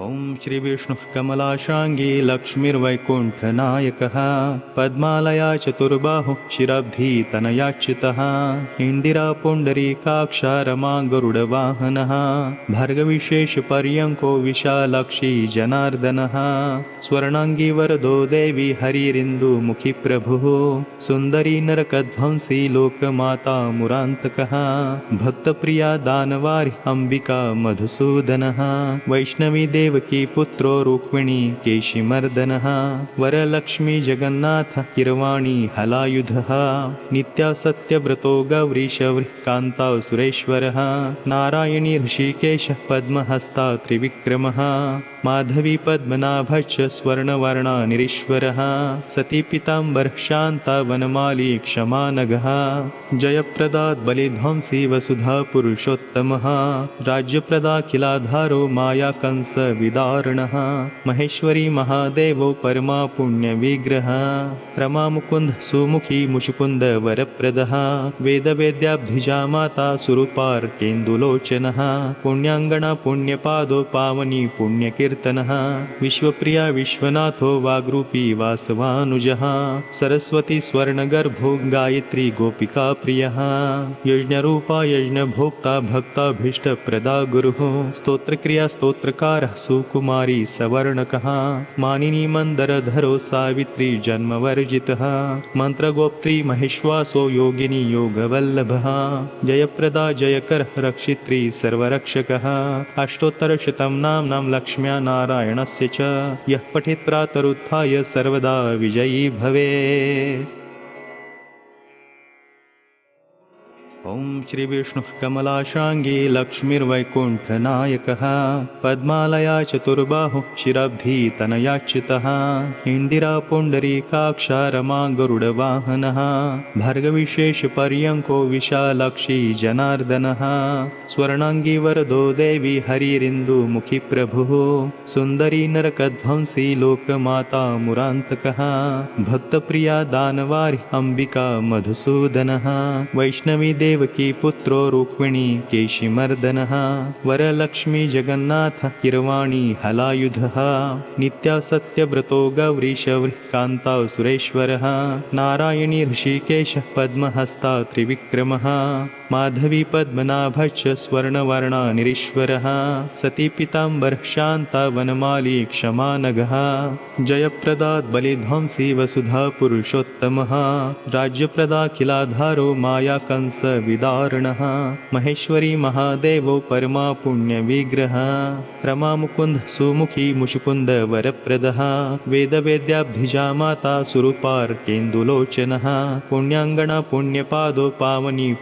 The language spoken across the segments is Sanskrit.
ॐ श्रीविष्णुः कमलाशाङ्गी लक्ष्मीर्वैकुण्ठनायकः पद्मालया चतुर्बाहुः शिरब्धितनयाच्युतः इन्दिरा पुण्डरीकाक्षा रमा गरुडवाहनः भर्गविशेषपर्यङ्को विशालक्षी जनार्दनः स्वर्णाङ्गी वरदो देवी हरिरिन्दुमुखी प्रभुः सुन्दरी नरकध्वंसी लोकमाता मुरान्तकः भक्तप्रिया दानवारि अम्बिका मधुसूदनः वैष्णवी देवकी पुत्रो रुक्मिणी केशिमर्दनः वरलक्ष्मी जगन्नाथ किरवाणी हलायुधः नित्या सत्यव्रतो गौरीशवृः कान्ता सुरेश्वरः नारायणी ऋषिकेशः पद्महस्ता त्रिविक्रमः माधवी पद्मनाभश्च स्वर्णवर्णा निरीश्वरः सती पीताम्बरः शान्ता वनमाली क्षमानगः जयप्रदात् बलिध्वंसी वसुधा पुरुषोत्तमः राज्यप्रदाखिलाधारो मायाकंस विदारणः। महेश्वरी महादेवो परमा पुण्यविग्रह रमामुकुन्द सुमुखी मुषुकुन्द वरप्रदः। वेदवेद्याब्धिजा माता सुरूपार्केन्दुलोचनः। पुण्याङ्गना पुण्यपादो पावनी पुण्यकीर्तनः। विश्वप्रिया विश्वनाथो वाग्रूपी वासवानुजः। सरस्वती स्वर्णगर्भो गायत्री गोपिका प्रियः। यज्ञरूपा यज्ञभोक्ता भक्ताभीष्टप्रदा गुरुः स्तोत्रक्रिया स्तोत्रकारः सुकुमारी सवर्णकः मानिनी मन्दरधरो सावित्री जन्मवर्जितः मन्त्रगोप्त्री महेश्वासो योगिनी योगवल्लभः जयप्रदा जयकरः रक्षित्री सर्वरक्षकः अष्टोत्तरशतं नाम्नां लक्ष्म्या नारायणस्य च यः पठेत् प्रातरुत्थाय सर्वदा विजयी भवेत् ॐ श्रीविष्णुः कमलाशाङ्गी लक्ष्मीर्वैकुण्ठनायकः पद्मालया चतुर्बाहुः शिरब्धितनयाच्युतः इन्दिरा पुण्डरीकाक्षा रमा गरुडवाहनः भर्गविशेषपर्यङ्को विशालक्षी जनार्दनः स्वर्णाङ्गी वरदो देवी हरिरिन्दुमुखी प्रभुः सुन्दरी नरकध्वंसी लोकमाता मुरान्तकः भक्तप्रिया दानवारि अम्बिका मधुसूदनः वैष्णवी देवकी पुत्रो रुक्मिणी केशिमर्दनः वरलक्ष्मी जगन्नाथ किरवाणी हलायुधः नित्या सत्यव्रतो कान्ता सुरेश्वरः नारायणी ऋषिकेशः पद्महस्ता त्रिविक्रमः माधवी पद्मनाभश्च स्वर्णवर्णा निरीश्वरः सती पीताम्बरः शान्ता वनमाली क्षमानगः जयप्रदात् बलिध्वंसी वसुधा पुरुषोत्तमः राज्यप्रदाखिलाधारो मायाकंस विदारणः महेश्वरी महादेवो परमा पुण्यविग्रह रमामुकुन्द सुमुखी मुषुकुन्द वरप्रदः वेदवेद्याब्धिजा माता सुरूपार्केन्दुलोचनः पुण्याङ्गना पुण्यपादो पावनी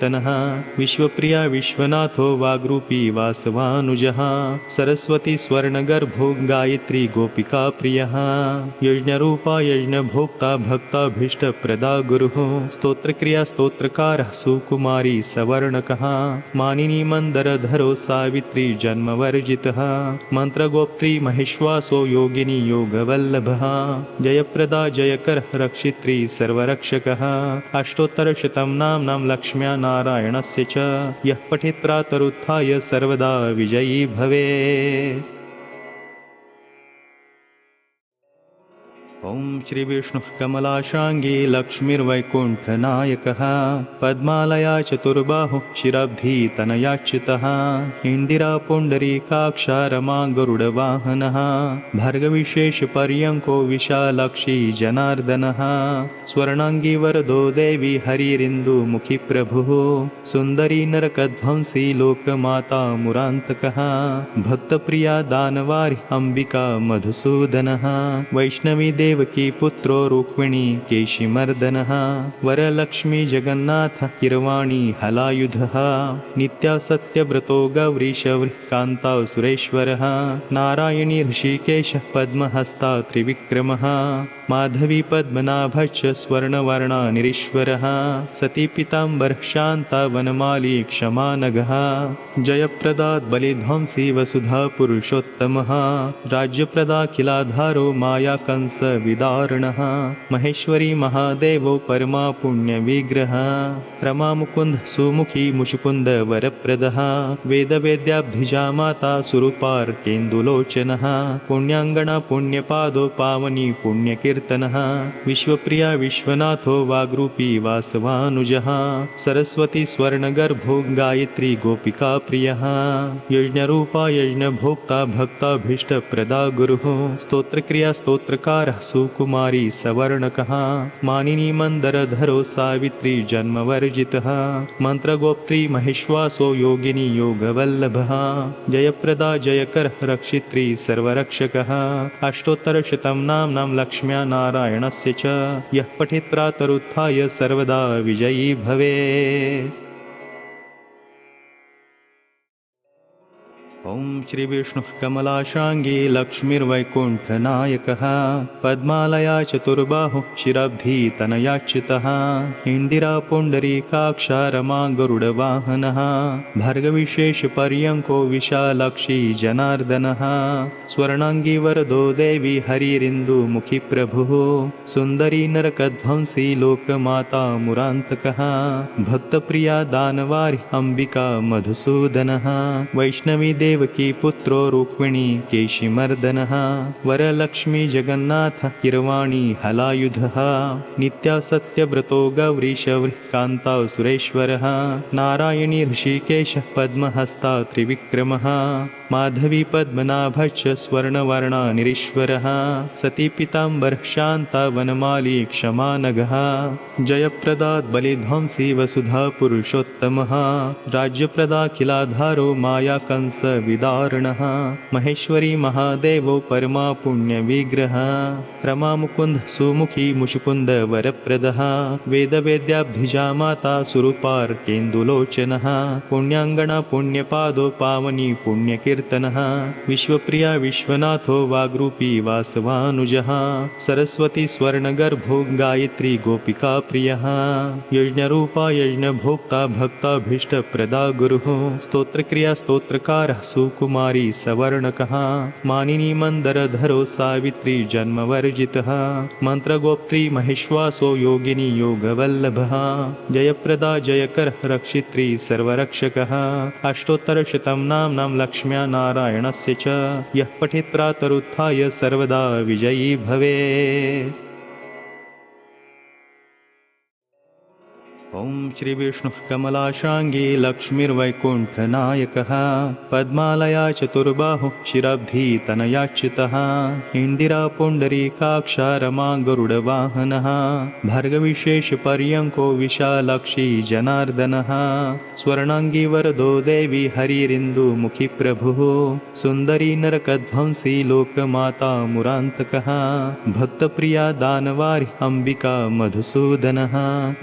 पुण्यकीर्तनः विश्वप्रिया विश्वनाथो वाग्रूपी वासवानुजः। सरस्वती स्वर्णगर्भो गायत्री गोपिका प्रियः। यज्ञरूपा यज्ञभोक्ता भक्ताभीष्टप्रदा गुरुः। स्तोत्रक्रिया स्तोत्रकारः सुकुमारी सवर्णकः। मानिनी मन्दरधरो सावित्री जन्मवर्जितः। मन्त्रगोप्त्री महेश्वासो योगिनी योगवल्लभः। जयप्रदा जयकरः रक्षित्री सर्वरक्षकः। अष्टोत्तरशतं नाम्नां लक्ष्म्या नारायणस्य च यः पठेत् प्रातरुत्थाय सर्वदा विजयी भवेत् ॐ श्रीविष्णुः कमलाशाङ्गी लक्ष्मीर्वैकुण्ठनायकः पद्मालया चतुर्बाहुः शिरब्धितनयाच्युतः इन्दिरा पुण्डरीकाक्षा रमा गरुडवाहनः भर्गविशेषपर्यङ्को विशालक्षी जनार्दनः स्वर्णाङ्गी वरदो देवी हरिरिन्दुमुखी प्रभुः सुन्दरी नरकध्वंसी लोकमाता मुरान्तकः भक्तप्रिया दानवारि अम्बिका मधुसूदनः वैष्णवी देवकी पुत्रो रुक्मिणी केशिमर्दनः वरलक्ष्मी जगन्नाथ किरवाणी हलायुधः नित्या सत्यव्रतो गौरीशवृः कान्ता सुरेश्वरः नारायणी ऋषिकेशः पद्महस्ता त्रिविक्रमः माधवी पद्मनाभश्च स्वर्णवर्णा निरीश्वरः सती पीताम्बरः शान्ता वनमाली क्षमानगः जयप्रदात् बलिध्वंसी वसुधा पुरुषोत्तमः राज्यप्रदाखिलाधारो मायाकंस विदारणः महेश्वरी महादेवो परमा पुण्यविग्रह रमा मुकुन्द सुमुखी मुषुकुन्द वरप्रदः। वेदवेद्याब्धिजा माता सुरूपार्केन्दुलोचनः पुण्याङ्गणा पुण्यपादो पावनी पुण्यकीर्तनः। विश्वप्रिया विश्वनाथो वाग्रूपी वासवानुजः। सरस्वती स्वर्णगर्भो गायत्री गोपिका प्रियः यज्ञरूपा यज्ञभोक्ता भक्ताभीष्टप्रदा गुरुः स्तोत्रक्रिया स्तोत्रकारः सुकुमारी सवर्णकः मानिनी मन्दरधरो सावित्री जन्मवर्जितः मन्त्रगोप्त्री महेश्वासो योगिनी योगवल्लभः जयप्रदा जयकरः रक्षित्री सर्वरक्षकः अष्टोत्तरशतं नाम्नां लक्ष्म्या नारायणस्य च यः पठेत् प्रातरुत्थाय सर्वदा विजयी भवेत् ॐ श्रीविष्णुः कमलाशाङ्गी लक्ष्मीर्वैकुण्ठनायकः पद्मालया चतुर्बाहुः शिरब्धितनयाच्युतः इन्दिरा पुण्डरीकाक्षा रमा गरुडवाहनः भर्गविशेषपर्यङ्को विशालक्षी जनार्दनः स्वर्णाङ्गी वरदो देवी हरिरिन्दुमुखी प्रभुः सुन्दरी नरकध्वंसी लोकमाता मुरान्तकः भक्तप्रिया दानवारि अम्बिका मधुसूदनः वैष्णवी देवकी पुत्रो रुक्मिणी केशिमर्दनः वरलक्ष्मी जगन्नाथ किरवाणी हलायुधः नित्या सत्यव्रतो गौरीशवृः कान्ता सुरेश्वरः नारायणी ऋषिकेशः पद्महस्ता त्रिविक्रमः माधवी पद्मनाभश्च स्वर्णवर्णा निरीश्वरः सती पीताम्बरः शान्ता वनमाली क्षमानघः जयप्रदात् बलिध्वंसी वसुधा पुरुषोत्तमः राज्यप्रदाखिलाधारो मायाकंस विदारणः। महेश्वरी महादेवो परमा पुण्यविग्रह रमा मुकुन्द सुमुखी मुषुकुन्द वरप्रदः। वेदवेद्याब्धिजा माता सुरूपार्केन्दुलोचनः। पुण्याङ्गणा पुण्यपादो पावनी पुण्यकीर्तनः। विश्वप्रिया विश्वनाथो वाग्रूपी वासवानुजः। सरस्वती स्वर्णगर्भो गायत्री गोपिका प्रियः यज्ञरूपा यज्ञभोक्ता भक्ताभीष्टप्रदा गुरुः स्तोत्रक्रिया स्तोत्रकारः सुकुमारी सवर्णकः मानिनी मन्दरधरो सावित्री जन्मवर्जितः मन्त्रगोप्त्री महेश्वासो योगिनी योगवल्लभः जयप्रदा जयकरः रक्षित्री सर्वरक्षकः अष्टोत्तरशतं नाम्नां लक्ष्म्या नारायणस्य च यः पठेत् प्रातरुत्थाय सर्वदा विजयी भवेत् ॐ श्रीविष्णुः कमलाशाङ्गी लक्ष्मीर्वैकुण्ठनायकः पद्मालया चतुर्बाहुः शिरब्धितनयाच्युतः इन्दिरा पुण्डरीकाक्षा रमा गरुडवाहनः भर्गविशेषपर्यङ्को विशालक्षी जनार्दनः स्वर्णाङ्गी वरदो देवी हरिरिन्दुमुखी प्रभुः सुन्दरी नरकध्वंसी लोकमाता मुरान्तकः भक्तप्रिया दानवारि अम्बिका मधुसूदनः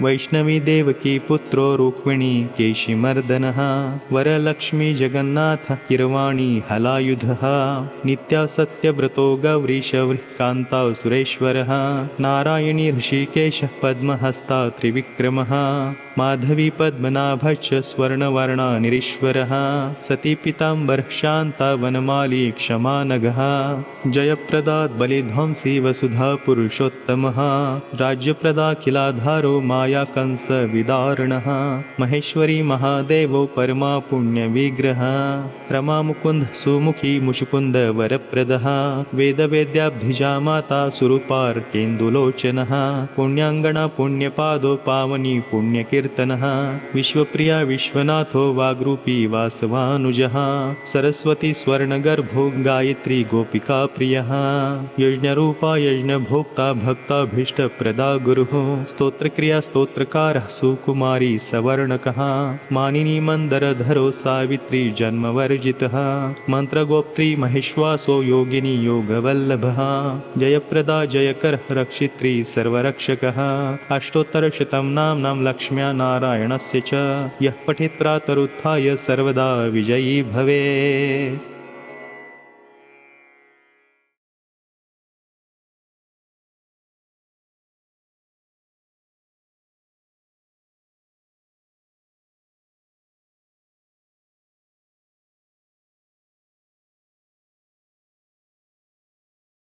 वैष्णवी देवकी पुत्रो रुक्मिणी केशिमर्दनः वरलक्ष्मी जगन्नाथ किरवाणी हलायुधः नित्या सत्यव्रतो गौरीशवृः कान्ता सुरेश्वरः नारायणी ऋषिकेशः पद्महस्ता त्रिविक्रमः माधवी पद्मनाभश्च स्वर्णवर्णा निरीश्वरः सती पीताम्बरः शान्ता वनमाली क्षमानघः जयप्रदात् बलिध्वंसी वसुधा पुरुषोत्तमः राज्यप्रदाखिलाधारो मायाकंस विदारणः महेश्वरी महादेवो परमा पुण्यविग्रह रमा मुकुन्द सुमुखी मुषुकुन्द वरप्रदः वेदवेद्याब्धिजा माता सुरूपार्केन्दुलोचनः पुण्याङ्गणा पुण्यपादो पावनी पुण्यकीर्तनः विश्वप्रिया विश्वनाथो वाग्रूपी वासवानुजः। सरस्वती स्वर्णगर्भो गायत्री गोपिका प्रियः। यज्ञरूपा यज्ञभोक्ता भक्ताभीष्टप्रदा गुरुः। स्तोत्रक्रिया स्तोत्रकारः सुकुमारी सवर्णकः। मानिनी मन्दरधरो सावित्री जन्मवर्जितः। मन्त्रगोप्त्री महेश्वासो योगिनी योगवल्लभः। जयप्रदा जयकरः रक्षित्री सर्वरक्षकः। अष्टोत्तरशतं नाम्नां लक्ष्म्या नारायणस्य च यः पठेत् प्रातरुत्थाय सर्वदा विजयी भवेत्